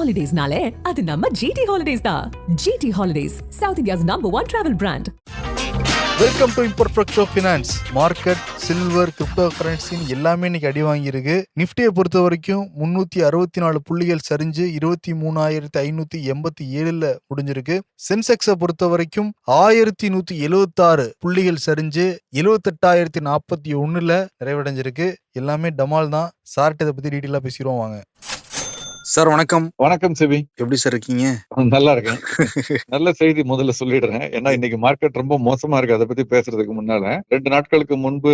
ஹாலிடேஸ்னாலே அது நம்ம ஜிடி ஹாலிடேஸ் தான். GT holidays South India's number one travel brand welcome to imperfect finance market silver crypto கரன்சின்னு எல்லாமே இன்னைக்கு அடி வாங்கியிருக்கு. நிஃப்டியை பொறுத்த வரைக்கும் முன்னூத்தி அறுபத்தி நாலு புள்ளிகள் சரிஞ்சு இருபத்தி மூணாயிரத்தி ஐநூத்தி எண்பத்தி ஏழுல முடிஞ்சிருக்கு. சென்செக்ஸை பொறுத்த வரைக்கும் ஆயிரத்தி நூத்தி எழுவத்தாறு புள்ளிகள் சரிஞ்சு எழுவத்தெட்டாயிரத்தி நாற்பத்தி ஒண்ணுல நிறைவடைஞ்சிருக்கு. எல்லாமே டமால் தான். சார்ட்ட இதை பத்தி டீட்டெயிலாக பேசிடுவோம் வாங்க. சார் வணக்கம். வணக்கம் சிவி எப்படி சார் இருக்கீங்க? நல்லா இருக்கேன். நல்ல செய்தி முதல்ல சொல்லிடுறேன். ஏன்னா இன்னைக்கு மார்க்கெட் ரொம்ப மோசமா இருக்கு. அதை பத்தி பேசுறதுக்கு முன்னால ரெண்டு நாட்களுக்கு முன்பு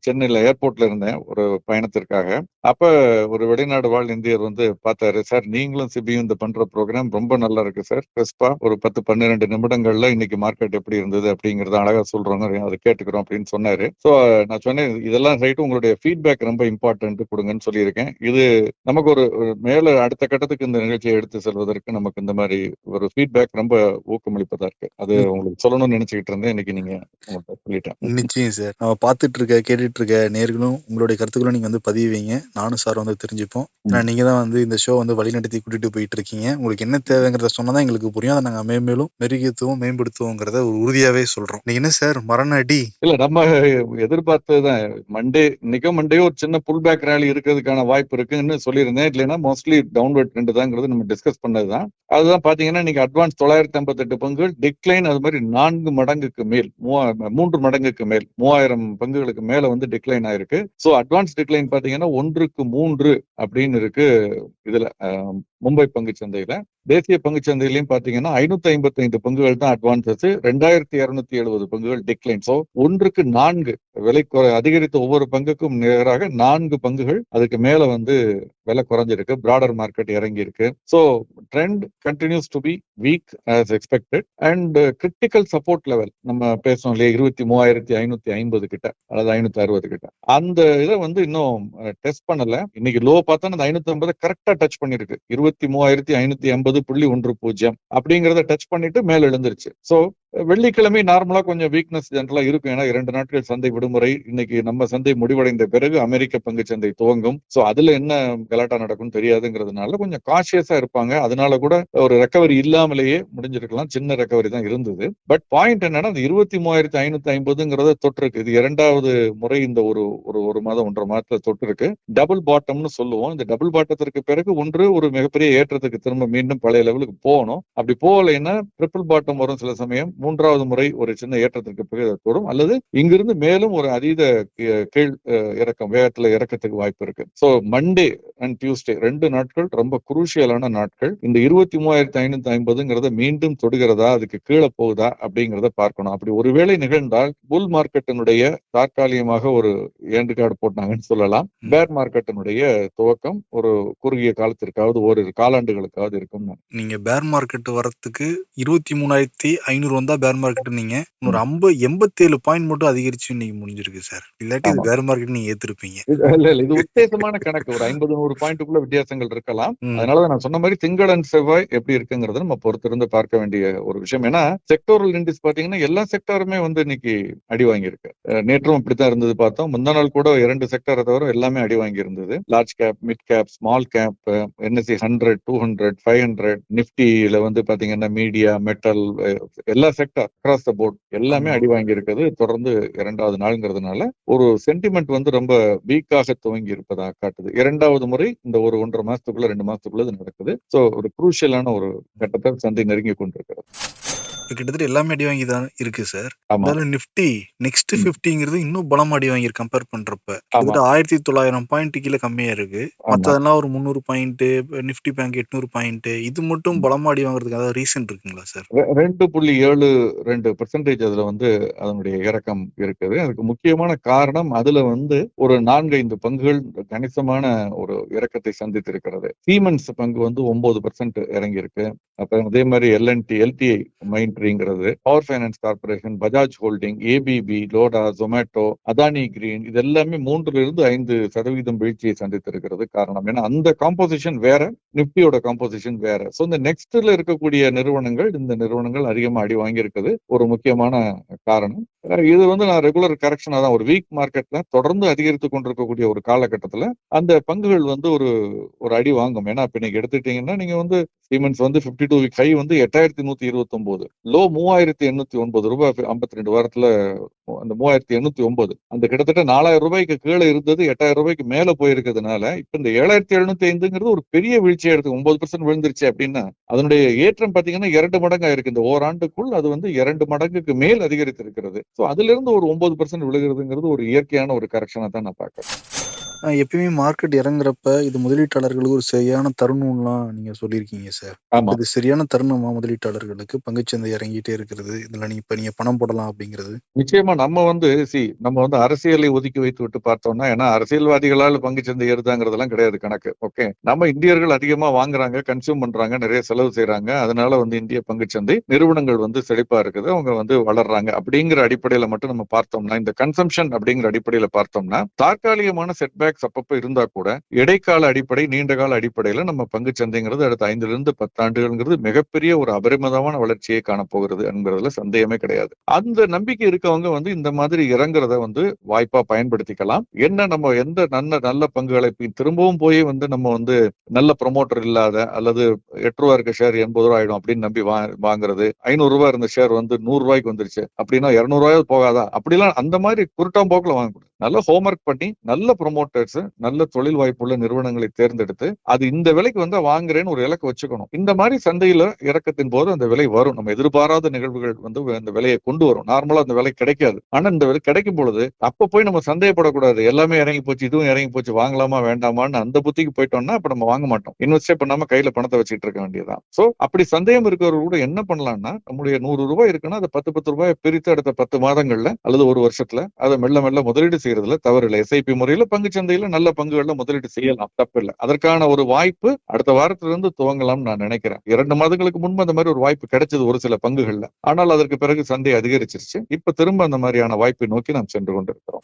சென்னையில ஏர்போர்ட்ல இருந்தேன். ஒரு பயணத்திற்காக. அப்ப ஒரு வெளிநாடு வாழ் இந்தியர் வந்து பார்த்தாரு சார் நீங்களும் சிபியும் இந்த பண்ற ப்ரோக்ராம் ரொம்ப நல்லா இருக்கு சார். கிறிஸ்பா ஒரு பத்து பன்னிரெண்டு நிமிடங்கள்ல இன்னைக்கு மார்க்கெட் எப்படி இருந்தது? அப்படிங்கறத அழகா சொல்றாங்க அதை கேட்டுக்கிறோம் அப்படின்னு சொன்னாரு. சோ நான் சொன்னேன் இதெல்லாம் ரைட்டு உங்களுடைய ஃபீட்பேக் ரொம்ப இம்பார்ட்டன்ட் கொடுங்கன்னு சொல்லியிருக்கேன். இது நமக்கு ஒரு ஒரு மேல அடுத்த கட்டத்துக்கு இந்த நிகழ்ச்சியை எடுத்து செல்வதற்கு நமக்கு இந்த மாதிரி ஒரு ஃபீட்பேக் ரொம்ப ஊக்கமளிப்பதா இருக்கு. அது உங்களுக்கு சொல்லணும்னு நினைச்சுக்கிட்டு இருந்தேன். இன்னைக்கு நீங்க சொல்லிட்டேன். நிச்சயம் சார். நம்ம பார்த்துட்டு இருக்க கேட்டுட்டு இருக்க நேர்களும் உங்களுடைய கருத்துக்களும் நீங்க வந்து பதிவு வைங்க. நானும் சார் வந்து தெரிஞ்சுப்போம். ஏன்னா நீங்க தான் வந்து இந்த ஷோ வந்து வழிநடத்தி கூட்டிட்டு போயிட்டு இருக்கீங்க உங்களுக்கு என்ன தேவைங்கிறத சொன்னதான் எங்களுக்கு புரியும். அதை நாங்க மேம்மேலும் மெருகேத்துவோம் மேம்படுத்துவோங்கிறத ஒரு உறுதியாவே சொல்றோம். நீங்க என்ன சார்? மரண அடி. இல்ல நம்ம எதிர்பார்த்ததுதான். மண்டே இன்னைக்கும் மண்டே ஒரு சின்ன புல் பேக் ரேலி இருக்கிறதுக்கான வாய்ப்பு இருக்குன்னு சொல்லியிருந்தேன். இல்லைன்னா மோஸ்ட்லி எப்படி டவுன்வர்ட் ட்ரெண்ட் தாங்கிறது நம்ம டிஸ்கஸ் பண்ணது தான் அதுதான் பாத்தீங்கன்னா இன்னைக்கு அட்வான்ஸ் தொள்ளாயிரத்தி ஐம்பத்தெட்டு பங்குகள் டிக்ளைன் அது மாதிரி நான்கு மடங்குக்கு மேல் மூன்று மடங்குக்கு மேல் மூவாயிரம் பங்குகளுக்கு மேல வந்து டிக்ளைன் ஆயிருக்கு. சோ அட்வான்ஸ் டிக்ளைன் பாத்தீங்கன்னா ஒன்றுக்கு மூன்று அப்படின்னு இருக்கு இதுல மும்பை பங்கு சந்தையில தேசிய பங்கு சந்தையிலையும் பாத்தீங்கன்னா ஐநூத்தி ஐம்பத்தி ஐந்து பங்குகள் தான் அட்வான்ஸஸ் ரெண்டாயிரத்தி இருநூத்தி எழுபது பங்குகள் டிக்ளைன் சோ ஒன்றுக்கு நான்கு விலை குறை- அதிகரித்த ஒவ்வொரு பங்குக்கும் நேராக நான்கு பங்குகள் அதுக்கு மேல வந்து விலை குறைஞ்சிருக்கு. பிராடர் மார்க்கெட் இறங்கி இருக்கு so trend continues to be weak as expected and critical support level நம்ம பேசணும் இல்லையா? இருபத்தி மூவாயிரத்தி ஐநூத்தி ஐம்பது கிட்ட அல்லது ஐநூத்தி அறுபது கிட்ட. அந்த இதை வந்து இன்னும் டெஸ்ட் பண்ணல. இன்னைக்கு லோ பார்த்தா அந்த ஐநூத்தி ஐம்பது கரெக்டா டச் பண்ணிருக்கு இருபத்தி மூவாயிரத்தி ஐநூத்தி எண்பது புள்ளி ஒன்று பூஜ்ஜியம் அப்படிங்கறத டச் பண்ணிட்டு மேல எழுந்துருச்சு சோ வெள்ளிக்கிழமை நார்மலா கொஞ்சம் வீக்னஸ் ஜென்ரலா இருக்கும். ஏன்னா இரண்டு நாட்கள் சந்தை விடுமுறை. இன்னைக்கு நம்ம சந்தை முடிவடைந்த பிறகு அமெரிக்க பங்கு சந்தை துவங்கும். சோ அதுல என்ன கலாட்டா நடக்கும் தெரியாதுங்கிறதுனால கொஞ்சம் காஷியஸா இருப்பாங்க. அதனால கூட ஒரு ரெக்கவரி இல்லாமலேயே முடிஞ்சிருக்கலாம். சின்ன ரெக்கவரி தான் இருந்தது. பட் பாயிண்ட் என்னன்னா அந்த இருபத்தி மூவாயிரத்தி ஐநூத்தி ஐம்பதுங்கிறத தொற்றுருக்கு. இது இரண்டாவது முறை இந்த ஒரு ஒரு ஒரு மாதம் ஒன்றரை மாதத்துல தொற்றுருக்கு. டபுள் பாட்டம்னு சொல்லுவோம். இந்த டபுள் பாட்டத்திற்கு பிறகு ஒன்று ஒரு மிகப்பெரிய ஏற்றத்துக்கு திரும்ப மீண்டும் பழைய லெவலுக்கு போகணும். அப்படி போகலைன்னா ட்ரிபிள் பாட்டம் வரும் சில சமயம். மூன்றாவது முறை ஒரு சின்ன ஏற்றத்திற்கு பிறகு தொடும். அல்லது இங்கிருந்து மேலும் ஒரு அதீத கீழ் இறக்கம் வேகத்துல இறக்கத்துக்கு வாய்ப்பு இருக்கு. சோ மண்டே அண்ட் டியூஸ்டே ரெண்டு நாட்கள் ரொம்ப குரூஷியலான நாட்கள். இந்த இருபத்தி மூவாயிரத்தி ஐநூத்தி ஐம்பதுங்கிறத மீண்டும் தொடுகிறதா? அதுக்கு கீழே போகுதா? அப்படிங்கறத பார்க்கணும். அப்படி ஒருவேளை நிகழ்ந்தால் புல் மார்க்கெட்டினுடைய தற்காலிகமாக ஒரு ஏண்டு கார்டு போட்டாங்கன்னு சொல்லலாம். பேர் மார்க்கெட்டினுடைய துவக்கம் ஒரு குறுகிய காலத்திற்காவது ஓரிரு காலாண்டுகளுக்காவது இருக்கும் நீங்க பேர் மார்க்கெட் வரத்துக்கு இருபத்தி மூணாயிரத்தி ஐநூறு வந்தா பேர் மார்க்கெட் நீங்க இன்னொரு ஐம்பது எண்பத்தி ஏழு பாயிண்ட் மட்டும் அதிகரிச்சு இன்னைக்கு முடிஞ்சிருக்கு சார் இல்லாட்டி இது. பேர் மார்க்கெட் நீங்க ஏத்திருப்பீங்க. இல்ல இல்ல இது உத்தேசமான கணக்கு. ஒரு ஐம்பது நூறு பாயிண்ட்டுக்குள்ள வித்தியாசங்கள் இருக்கலாம். ம். அதனால நான் சொன்ன மாதிரி திங்களன் செவ்வாய் எப்படி இருக்குங்கிறத நம்ம பொறுத்திருந்து பார்க்க வேண்டிய ஒரு விஷயம். ஏன்னா செக்டோரல் இண்டெக்ஸ் பாத்தீங்கன்னா எல்லா செக்டாருமே வந்து இன்னைக்கு அடி வாங்கியிருக்கு. நேற்றும் இப்படித்தான் இருந்தது பார்த்தோம். முந்தா நாள் கூட இரண்டு செக்டரை தவிர எல்லாமே அடி வாங்கி இருந்தது large cap mid cap small cap NSC hundred two hundred five hundred நிப்டியில வந்து பாத்தீங்கன்னா மீடியா மெட்டல் எல்லா செக்டர் அக்ராஸ் த போர்ட் எல்லாமே. அடி வாங்கி இருக்குது தொடர்ந்து இரண்டாவது நாளுங்கிறதுனால ஒரு சென்டிமெண்ட் வந்து ரொம்ப வீக்காக துவங்கி இருப்பதாக காட்டுது. இரண்டாவது முறை இந்த ஒரு ஒன்றரை மாசத்துக்குள்ள ரெண்டு மாசத்துக்குள்ள இது நடக்குது. சோ ஒரு குரூஷியலான ஒரு கட்டத்தை சந்தை நெருங்கி கொண்டிருக்கிறது. கிட்டத்தட்ட எல்லாமே அடி வாங்கி தான் இருக்கு சார் இருந்தாலும் நிப்டி நெக்ஸ்ட். பிப்டிங்கிறது இன்னும் பலம் அடி வாங்கி கம்பேர் பண்றப்ப. கிட்டத்தட்ட ஆயிரத்தி தொள்ளாயிரம் பாயிண்ட் கீழே கம்மியா இருக்கு. ஆமா. மத்ததெல்லாம் ஒரு முந்நூறு பாயிண்ட் நிப்டி பேங்க் எட்நூறு பாயிண்ட் இது மட்டும் பலமா அடி வாங்குறதுக்கு ஏதாவது ரீசன் இருக்குங்களா சார் ரெண்டு புள்ளி ஏழு ரெண்டு பெர்சன்டேஜ் அதுல வந்து அதனுடைய இறக்கம் இருக்குது. அதுக்கு முக்கியமான காரணம் அதுல வந்து ஒரு நான்கு ஐந்து பங்குகள் கணிசமான ஒரு இறக்கத்தை சந்தித்திருக்கிறது. சீமென்ஸ் பங்கு வந்து ஒன்பது பெர்சன்ட் இறங்கி இருக்கு அப்புறம் அதே மாதிரி L&T LTI மைண்ட்ரிங்கிறது power finance corporation Bajaj holding ABB Lodha Zomato Adani green இது எல்லாமே மூன்றுல இருந்து ஐந்து சதவீதம் வீழ்ச்சியை சந்தித்திருக்கிறது காரணம். ஏன்னா அந்த காம்போசிஷன் வேற நிப்டியோட காம்போசிஷன் வேற. ஸோ இந்த நெக்ஸ்ட்ல இருக்கக்கூடிய நிறுவனங்கள் இந்த நிறுவனங்கள் அதிகமா அடி வாங்கியிருக்குது ஒரு முக்கியமான காரணம். இது வந்து நான் ரெகுலர் கரெக்ஷனாக தான் ஒரு வீக் மார்க்கெட்ல தொடர்ந்து அதிகரித்து கொண்டிருக்கக்கூடிய ஒரு காலகட்டத்தில் அந்த பங்குகள் வந்து ஒரு ஒரு அடி வாங்கும். ஏன்னா இப்போ நீங்கள் எடுத்துட்டீங்கன்னா நீங்கள் வந்து சீமென்ஸ் வந்து 52 டூ வீக் ஹை வந்து எட்டாயிரத்தி நூற்றி இருபத்தொம்போது லோ மூவாயிரத்தி எண்ணூற்றி ஒன்பது ரூபாய் ஐம்பத்தி ரெண்டு வாரத்தில் அந்த மூவாயிரத்தி எண்ணூற்றி ஒன்பது. அந்த கிட்டத்தட்ட நாலாயிரம் ரூபாய்க்கு கீழே இருந்தது எட்டாயிரம் ரூபாய்க்கு மேலே போயிருக்கிறதுனால இப்போ இந்த ஏழாயிரத்தி எழுநூத்தி ஐந்துங்கிறது ஒரு பெரிய வீழ்ச்சியாக எடுத்து ஒன்பது பர்சன்ட் விழுந்துருச்சு அப்படின்னா அதனுடைய ஏற்றம் பார்த்தீங்கன்னா இரண்டு மடங்காக இருக்கு இந்த ஓராண்டுக்குள் அது வந்து இரண்டு மடங்குக்கு மேல் அதிகரித்திருக்கிறது. ஸோ அதுல இருந்து ஒரு ஒன்பது பர்சன்ட் விழுகிறதுங்கிறது ஒரு இயற்கையான ஒரு கரெக்ஷனை தான் நான் பார்க்குறேன். எப்பயுமே மார்க்கெட் இறங்குறப்ப இது முதலீட்டாளர்களுக்கு ஒரு சரியான தருணம்லாம் நீங்க சொல்லியிருக்கீங்க சார் ஆமா. இது சரியான தருணமா முதலீட்டாளர்களுக்கு பங்குச்சந்தை இறங்கிட்டே இருக்கிறது? இதுல நீங்க இப்ப நீங்க பணம் போடலாம் அப்படிங்கிறது. நிச்சயமா நம்ம வந்து சி நம்ம வந்து அரசியலை ஒதுக்கி வைத்து விட்டு பார்த்தோம்னா ஏன்னா அரசியல்வாதிகளால் பங்கு சந்தை ஏறுதாங்கிறதெல்லாம் கிடையாது கணக்கு ஓகே நம்ம இந்தியர்கள் அதிகமா வாங்குறாங்க கன்சியூம் பண்றாங்க நிறைய செலவு செய்றாங்க. அதனால வந்து இந்திய பங்குச்சந்தை நிறுவனங்கள் வந்து செழிப்பா இருக்குது. அவங்க வந்து வளர்றாங்க அப்படிங்கிற அடிப்படையில மட்டும் நம்ம பார்த்தோம்னா இந்த கன்சம்ஷன் அப்படிங்கிற அடிப்படையில பார்த்தோம்னா தற்காலிகமான செட்பேக்ஸ் அப்பப்போ இருந்தா கூட இடைக்கால அடிப்படை நீண்ட கால அடிப்படையில நம்ம பங்கு சந்தைங்கிறது அடுத்த ஐந்துல இருந்து பத்தாண்டுகள்ங்கிறது மிகப்பெரிய ஒரு அபரிமிதமான வளர்ச்சியை காணப்போகிறது என்கிறதுல சந்தேகமே கிடையாது. அந்த நம்பிக்கை இருக்கவங்க வந்து இந்த மாதிரி இறங்குறத வந்து வாய்ப்பா பயன்படுத்திக்கலாம். என்ன நம்ம எந்த நல்ல நல்ல பங்குகளை திரும்பவும் போய் வந்து நம்ம வந்து நல்ல ப்ரொமோட்டர் இல்லாத அல்லது எட்டு ரூபா இருக்க ஷேர் எண்பது ரூபா ஆயிடும் அப்படின்னு நம்பி வாங்குறது ஐநூறு ரூபாய் இருந்த ஷேர் வந்து நூறு ரூபாய்க்கு வந்துருச்சு அப்படின்னா இருநூறு ரூபாய் போகாதா? அப்படிலாம் அந்த மாதிரி குருட்டாம் போக்குல வாங்கக்கூடாது. நல்ல ஹோம்ஒர்க் பண்ணி நல்ல ப்ரொமோட்டர்ஸ் நல்ல தொழில் வாய்ப்புள்ள நிறுவனங்களை தேர்ந்தெடுத்து அது இந்த விலைக்கு வந்து வாங்குறேன்னு ஒரு இலக்கு வச்சுக்கணும். இந்த மாதிரி சந்தையில இறக்கத்தின் போது அந்த விலை வரும். நம்ம எதிர்பாராத நிகழ்வுகள் வந்து அந்த விலையை கொண்டு வரும். நார்மலா அந்த விலை கிடைக்காது. ஆனா இந்த விலை கிடைக்கும் பொழுது அப்ப போய் நம்ம சந்தேகப்படக்கூடாது. எல்லாமே இறங்கி போச்சு இதுவும் இறங்கி போச்சு வாங்கலாமா வேண்டாமான்னு அந்த புத்திக்கு போயிட்டோம்னா அப்ப நம்ம வாங்க மாட்டோம். இன்வெஸ்டே பண்ணாம கையில பணத்தை வச்சுட்டு இருக்க வேண்டியதுதான். சோ அப்படி சந்தேகம் இருக்கிறவர்கள் கூட என்ன பண்ணலாம்னா நம்முடைய நூறு ரூபாய் இருக்குன்னா அதை பத்து பத்து ரூபாய் பிரித்து அடுத்த பத்து மாதங்கள்ல அல்லது ஒரு வருஷத்துல அதை மெல்ல மெல்ல முதலீடு செய்யறதுல தவறு இல்லை. எஸ்ஐபி முறையில பங்கு சந்தையில நல்ல பங்குகள்ல முதலீடு செய்யலாம். தப்பில்லை. அதற்கான ஒரு வாய்ப்பு அடுத்த வாரத்துல இருந்து துவங்கலாம்னு நான் நினைக்கிறேன். இரண்டு மாதங்களுக்கு முன்பு அந்த மாதிரி ஒரு வாய்ப்பு கிடைச்சது ஒரு சில பங்குகள்ல. ஆனால் அதற்கு பிறகு சந்தை அதிகரிச்சிருச்சு. இப்ப திரும்ப அந்த மாதிரியான வாய்ப்பை நோக்கி நாம் சென்று கொண்டிருக்கிறோம்.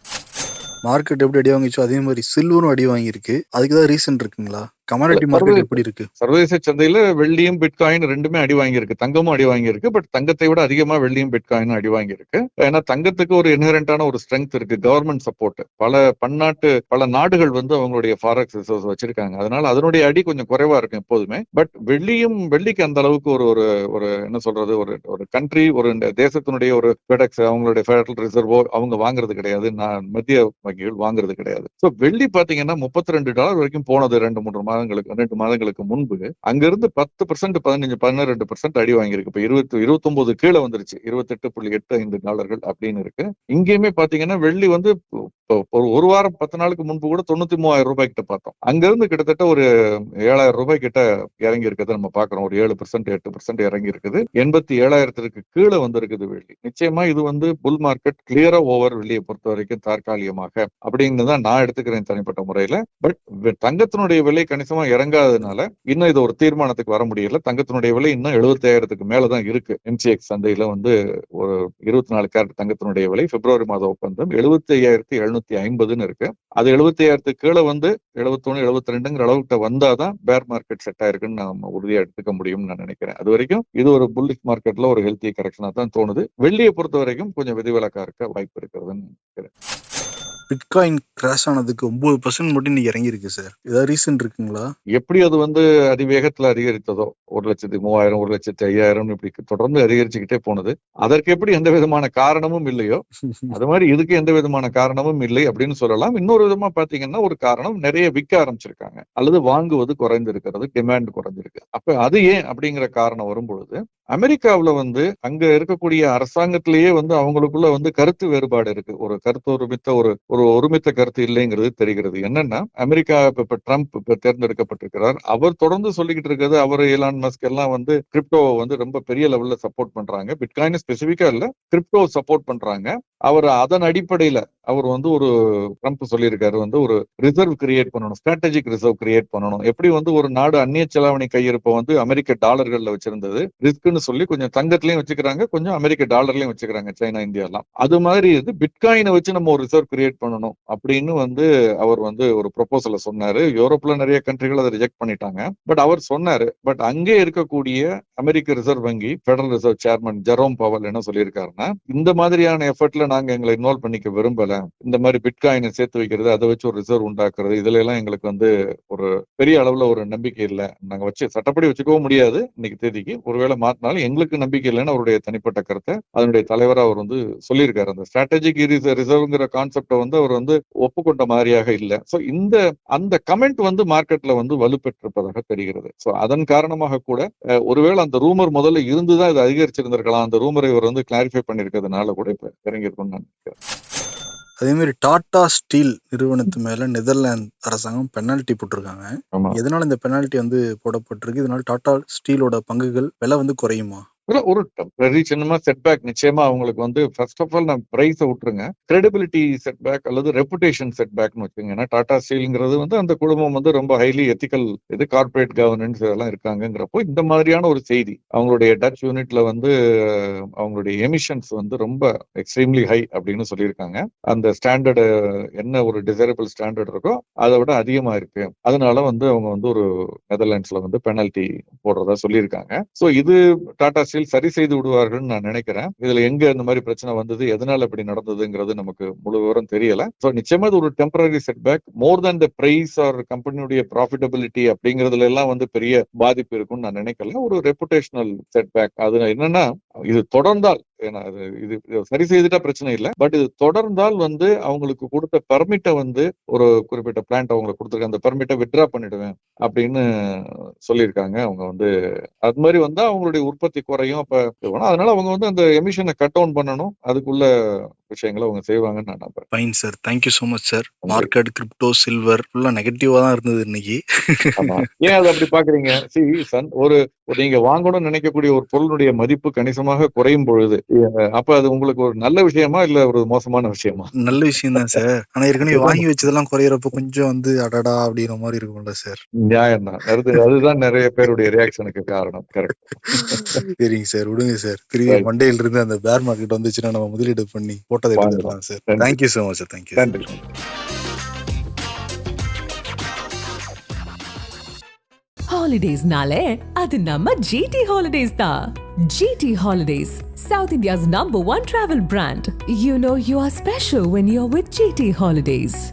மார்க்கெட் எப்படி அடி வாங்கிச்சோ அதே மாதிரி சில்வரும் அடி வாங்கியிருக்கு. அதுக்கு தான் ரீசன் இருக்குங்களா? கமாடிட்டி மார்க்கெட் சர்வதேச- எப்படி இருக்கு? சர்வதேச சந்தையில வெள்ளியும் பிட்காயின் ரெண்டுமே அடி வாங்கியிருக்கு. தங்கமும் அடி வாங்கியிருக்கு. பட் தங்கத்தை விட அதிகமா வெள்ளியும் பிட்காயினும் அடி வாங்கியிருக்கு. ஏன்னா தங்கத்துக்கு ஒரு இன்ஹரண்டான ஒரு ஸ்ட்ரென்த் இருக்கு. கவர்மெண்ட் சப்போர்ட் பல பன்னாட்டு பல நாடுகள் வந்து அவங்களுடைய ஃபாரெக்ஸ் ரிசர்வ்ஸ் வச்சிருக்காங்க. அதனால அதனுடைய அடி கொஞ்சம் குறைவா இருக்கும் எப்போதுமே. பட் வெள்ளியும் வெள்ளிக்கு அந்த அளவுக்கு ஒரு ஒரு ஒரு என்ன சொல்றது? ஒரு ஒரு கண்ட்ரி ஒரு தேசத்தினுடைய ஒரு ஃபெடெக்ஸ் அவங்களுடைய ஃபெடரல் ரிசர்வோ அவங்க வாங்குறது கிடையாது. நான் மத்திய வங்கிகள் வாங்குறது கிடையாது. ஸோ வெள்ளி பாத்தீங்கன்னா முப்பத்தி ரெண்டு டாலர் வரைக்கும் போனது ரெண்டு மூன்று மாதங்களுக்கு ரெண்டு மாதங்களுக்கு முன்பு அங்கிருந்து பத்து பர்சன்ட் பதினஞ்சு பதினெண்டு பர்சன்ட் அடி வாங்கியிருக்கு. இப்ப இருபத்தி இருபத்தொன்பது கீழே வந்துருச்சு. இருபத்தெட்டு புள்ளி எட்டு ஐந்து டாலர்கள் அப்படின்னு இருக்கு. இங்கேயுமே பாத்தீங்கன்னா வெள்ளி வந்து ஒரு ஒரு வாரம் பத்து நாளுக்கு முன்பு கூட தொண்ணூத்தி மூவாயிரம் ரூபாய் கிட்ட பார்த்தோம். அங்கிருந்து கிட்டத்தட்ட ஒரு ஏழாயிரம் ரூபாய் கிட்ட இறங்கி இருக்கிறத நம்ம பாக்குறோம். ஒரு ஏழு பர்சன்ட் எட்டு பர்சன்ட் இறங்கி இருக்குது எண்பத்தி ஏழாயிரத்திற்கு கீழே வந்திருக்குது வெள்ளி. நிச்சயமா இது வந்து புல் மார்க்கெட் கிளியரா ஓவர் வெள்ளியை பொறுத்த வரைக்கும் தற்காலிகமாக அப்படின்னு தான் நான் எடுத்துக்கிறேன் தனிப்பட்ட முறையில. பட் தங்கத்தினுடைய விலை கணிசமா இறங்காததுனால இன்னும் இது ஒரு தீர்மானத்துக்கு வர முடியல. தங்கத்தினுடைய விலை இன்னும் எழுபத்தாயிரத்துக்கு மேலதான் இருக்கு. எம்சிஎக்ஸ் சந்தையில வந்து ஒரு இருபத்தி நாலு கேரட் தங்கத்தினுடைய விலை பிப்ரவரி மாத ஒப்பந்தம் எழுபத்தி ஐயாயிரத்தி எழுநூத்தி ஐம்பதுன்னு இருக்கு. அது எழுபத்தி ஐயாயிரத்துக்கு கீழே வந்து எழுபத்தொன்னு எழுபத்தி ரெண்டுங்கிற அளவுக்கு வந்தாதான் பேர் மார்க்கெட் செட் ஆயிருக்குன்னு நம்ம உறுதியா எடுத்துக்க முடியும்னு நான் நினைக்கிறேன். அது வரைக்கும் இது ஒரு புல்லிஷ் மார்க்கெட்ல ஒரு ஹெல்த்தி கரெக்ஷனா தான் தோணுது. வெள்ளியை பொறுத்த வரைக்கும் கொஞ்சம் விதிவிலக்கா இருக்க வாய்ப்பு இருக்கிறதுன்னு நினைக்கிறேன். பிட்காயின் கிராஷ் ஆனதுக்கு ஒன்பது பர்சன்ட் மட்டும் இன்னைக்கு இறங்கி இருக்கு சார் ஏதாவது ரீசன் இருக்குங்களா? எப்படி அது வந்து அதிவேகத்துல அதிகரித்ததோ ஒரு லட்சத்தி மூவாயிரம் ஒரு லட்சத்தி ஐயாயிரம் இப்படி தொடர்ந்து அதிகரிச்சுக்கிட்டே போனது. அதற்கு எப்படி எந்த விதமான காரணமும் இல்லையோ அது மாதிரி இதுக்கு எந்த விதமான காரணமும் இல்லை அப்படின்னு சொல்லலாம். இன்னொரு விதமா பாத்தீங்கன்னா ஒரு காரணம் நிறைய விற்க ஆரம்பிச்சிருக்காங்க. அல்லது வாங்குவது குறைந்திருக்கிறது டிமாண்ட் குறைஞ்சிருக்கு. அப்ப அது ஏன் அப்படிங்கிற காரணம் வரும் பொழுது அமெரிக்காவுல வந்து அங்க இருக்கக்கூடிய அரசாங்கத்திலேயே வந்து அவங்களுக்குள்ள வந்து கருத்து வேறுபாடு இருக்கு. ஒரு கருத்து ஒருமித்த ஒரு ஒரு ஒருமித்த கருத்து இல்லைங்கிறது தெரிகிறது. என்னன்னா அமெரிக்கா இப்ப ட்ரம்ப் இப்ப தேர்ந்தெடுக்கப்பட்டிருக்கிறார். அவர் தொடர்ந்து சொல்லிக்கிட்டு இருக்கிறது அவர் ஏலான் மஸ்க் எல்லாம் வந்து கிரிப்டோவை வந்து ரொம்ப பெரிய லெவல்ல சப்போர்ட் பண்றாங்க. பிட்காயின் ஸ்பெசிபிக்கா இல்ல கிரிப்டோ சப்போர்ட் பண்றாங்க. அவர் அதன் அடிப்படையில அவர் வந்து ஒரு ட்ரம்ப் சொல்லியிருக்காரு வந்து ஒரு ரிசர்வ் கிரியேட் பண்ணணும் ஸ்ட்ராட்டஜிக் ரிசர்வ் கிரியேட் பண்ணணும். எப்படி வந்து ஒரு நாடு அந்நிய செலாவணி கையிருப்பை வந்து அமெரிக்க டாலர்கள்ல வச்சிருந்தது ரிஸ்க்னு சொல்லி கொஞ்சம் தங்கத்திலையும் வச்சுக்கிறாங்க கொஞ்சம் அமெரிக்க டாலர்லயும் வச்சுக்கிறாங்க சைனா இந்தியா எல்லாம் அது மாதிரி இது பிட்காயினை வச்சு நம்ம ஒரு ரிசர்வ் கிரியேட் பண்ணணும் அப்படின்னு வந்து அவர் வந்து ஒரு ப்ரொபோசலை சொன்னாரு. யூரோப்ல நிறைய கண்ட்ரிகள் அதை ரிஜெக்ட் பண்ணிட்டாங்க. பட் அவர் சொன்னாரு பட் அங்கே இருக்கக்கூடிய அமெரிக்க ரிசர்வ் வங்கி federal reserve chairman Jerome Powell என்ன சொல்லியிருக்காருன்னா இந்த மாதிரியான எஃபர்ட்ல நாங்க எங்களை இன்வால்வ் பண்ணிக்க விரும்பல. இந்த மாதிரி பிட்காயினை சேர்த்து வைக்கிறது அதை வச்சு ஒரு ரிசர்வ் உண்டாக்குறது இதுல எல்லாம் எங்களுக்கு வந்து ஒரு பெரிய அளவுல ஒரு நம்பிக்கை இல்லை. நாங்க வச்சு சட்டப்படி வச்சுக்கவும் முடியாது இன்னைக்கு தேதிக்கு. ஒருவேளை மாத்தினாலும் எங்களுக்கு நம்பிக்கை இல்லைன்னு அவருடைய தனிப்பட்ட கருத்தை அதனுடைய தலைவரா அவர் வந்து சொல்லியிருக்காரு. அந்த ஸ்ட்ராட்டஜிக் ரிசர்வ்ங்கிற கான்செப்டை வந்து அவர் வந்து ஒப்புக்கொண்ட மாதிரியாக இல்லை. சோ இந்த அந்த கமெண்ட் வந்து மார்க்கெட்ல வந்து வலுப்பெற்றிருப்பதாக தெரிகிறது. சோ அதன் காரணமாக கூட ஒருவேளை அந்த ரூமர் முதல்ல இருந்துதான் இது அதிகரிச்சிருந்திருக்கலாம். அந்த ரூமரை இவர் வந்து கிளாரிஃபை பண்ணிருக்கிறதுனால கூட இப்ப இறங்கியிருக்கும்னு நான் நினைக்கிறேன். அதே மாதிரி டாடா ஸ்டீல் நிறுவனத்து மேல நெதர்லாந்து அரசாங்கம் பெனால்டி போட்டிருக்காங்க. எதனால இந்த பெனால்டி வந்து போடப்பட்டிருக்கு? இதனால டாடா ஸ்டீலோட பங்குகள் விலை வந்து குறையுமா? ஒரு டெம்பரரி சின்னமா செட்பேக் நிச்சயமா அவங்களுக்கு வந்து ஃபர்ஸ்ட் ஆஃப் ஆல் நான் பிரைஸை விட்டுருங்க. கிரெடிபிலிட்டி செட்பேக் அல்லது ரெப்புடேஷன் செட்பேக்னு வச்சுங்க ஏன்னா டாடா ஸ்டீலுங்கிறது வந்து அந்த குடும்பம் வந்து ரொம்ப ஹைலி எத்திக்கல் இது கார்ப்பரேட் கவர்னன்ஸ் இதெல்லாம் இருக்காங்கங்கிறப்போ இந்த மாதிரியான ஒரு செய்தி அவங்களுடைய டச் யூனிட்ல வந்து அவங்களுடைய எமிஷன்ஸ் வந்து ரொம்ப எக்ஸ்ட்ரீம்லி ஹை அப்படின்னு சொல்லியிருக்காங்க. அந்த ஸ்டாண்டர்டு என்ன ஒரு டிசைரபிள் ஸ்டாண்டர்ட் இருக்கோ அதை விட அதிகமா இருக்கு. அதனால வந்து அவங்க வந்து ஒரு நெதர்லாண்ட்ஸ்ல வந்து பெனல்ட்டி போடுறதா சொல்லியிருக்காங்க. ஸோ இது டாடா ஸ்டீல் சரி செய்து விடுவார்கள்னு நான் நினைக்கிறேன். இதுல எங்க இந்த மாதிரி பிரச்சனை வந்தது எதனால இப்படி நடந்ததுங்கிறது நமக்கு முழு விவரம் தெரியல. சோ நிச்சயமா இது ஒரு temporary setback more than the price or கம்பெனியுடைய ப்ராஃபிட்டபிலிட்டி அப்படிங்கறதுல எல்லாம் வந்து பெரிய பாதிப்பு இருக்கும்னு நான் நினைக்கல. ஒரு ரெப்புடேஷனல் செட்பேக் அது என்னன்னா இது தொடர்ந்தால் இது சரி செய்துட்டா பிரச்சனை இல்லை. பட் இது தொடர்ந்தால் வந்து அவங்களுக்கு கொடுத்த பெர்மிட்டை வந்து ஒரு குறிப்பிட்ட பிளான்ட் அவங்களுக்கு கொடுத்துருக்க அந்த பெர்மிட்டை வித்ரா பண்ணிடுவேன் அப்படின்னு சொல்லியிருக்காங்க. அவங்க வந்து அது மாதிரி வந்தா அவங்களுடைய உற்பத்தி குறையும். அப்ப அதனால அவங்க வந்து அந்த எமிஷனை கட் டவுன் பண்ணணும். அதுக்குள்ள விஷயங்களை அவங்க செய்வாங்கன்னு நான் நம்புறேன். Fine sir thank you so much sir market crypto silver ஃபுல்லா நெகட்டிவா தான் இருந்தது இன்னைக்கு. ஏன் அதை அப்படி பாக்குறீங்க சி சன் ஒரு நீங்க வாங்கணும்னு நினைக்கக்கூடிய ஒரு பொருளுடைய மதிப்பு கணிசமாக குறையும் பொழுது அப்ப அது உங்களுக்கு ஒரு நல்ல விஷயமா இல்ல ஒரு மோசமான விஷயமா? நல்ல விஷயம் தான் சார் ஆனா ஏற்கனவே வாங்கி வச்சதெல்லாம் குறையறப்ப கொஞ்சம் வந்து அடடா அப்படிங்கிற மாதிரி இருக்கும்ல சார் நியாயம் தான் அது அதுதான் நிறைய பேருடைய ரியாக்ஷனுக்கு காரணம். கரெக்ட் சரிங்க சார் விடுங்க சார் திரும்பி. மண்டேல இருந்து அந்த பேர் மார்க்கெட் வந்துச்சுன்னா நம்ம முதலீடு பண்ணி Thank, you. so much. Thank you. Holidays nale, adu namma GT Holidays da. GT Holidays, South India's number one travel brand. You know you are special when you're with GT Holidays.